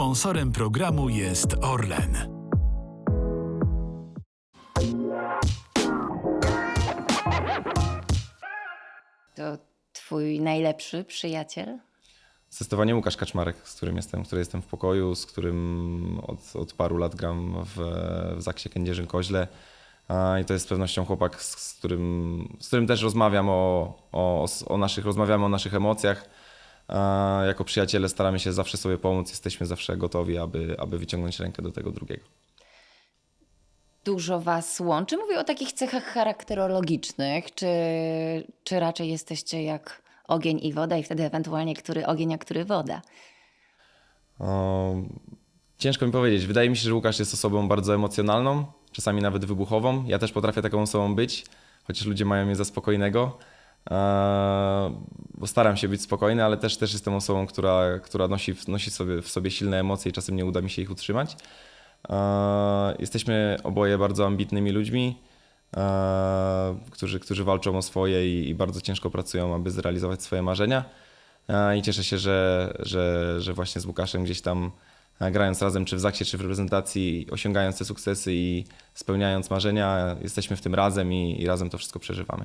Sponsorem programu jest Orlen. To twój najlepszy przyjaciel? Zdecydowanie Łukasz Kaczmarek, z którym jestem, który jestem w pokoju, z którym od, od paru lat gram w, w Zaksie Kędzierzyn-Koźle. I to jest z pewnością chłopak, z, z, którym, z którym też rozmawiam o, o, o naszych, rozmawiamy o naszych emocjach. Jako przyjaciele staramy się zawsze sobie pomóc, jesteśmy zawsze gotowi, aby, aby wyciągnąć rękę do tego drugiego. Dużo was łączy? Mówię o takich cechach charakterologicznych. Czy, czy raczej jesteście jak ogień i woda i wtedy ewentualnie który ogień, a który woda? O, ciężko mi powiedzieć. Wydaje mi się, że Łukasz jest osobą bardzo emocjonalną, czasami nawet wybuchową. Ja też potrafię taką osobą być, chociaż ludzie mają mnie za spokojnego. Eee, bo staram się być spokojny, ale też, też jestem osobą, która, która nosi, nosi sobie, w sobie silne emocje i czasem nie uda mi się ich utrzymać. Eee, jesteśmy oboje bardzo ambitnymi ludźmi, eee, którzy, którzy walczą o swoje i, bardzo ciężko pracują, aby zrealizować swoje marzenia. I cieszę się, że, że, że właśnie z Łukaszem gdzieś tam e, grając razem, czy w Zaksie, czy w reprezentacji, osiągając te sukcesy i spełniając marzenia, jesteśmy w tym razem i, i razem to wszystko przeżywamy.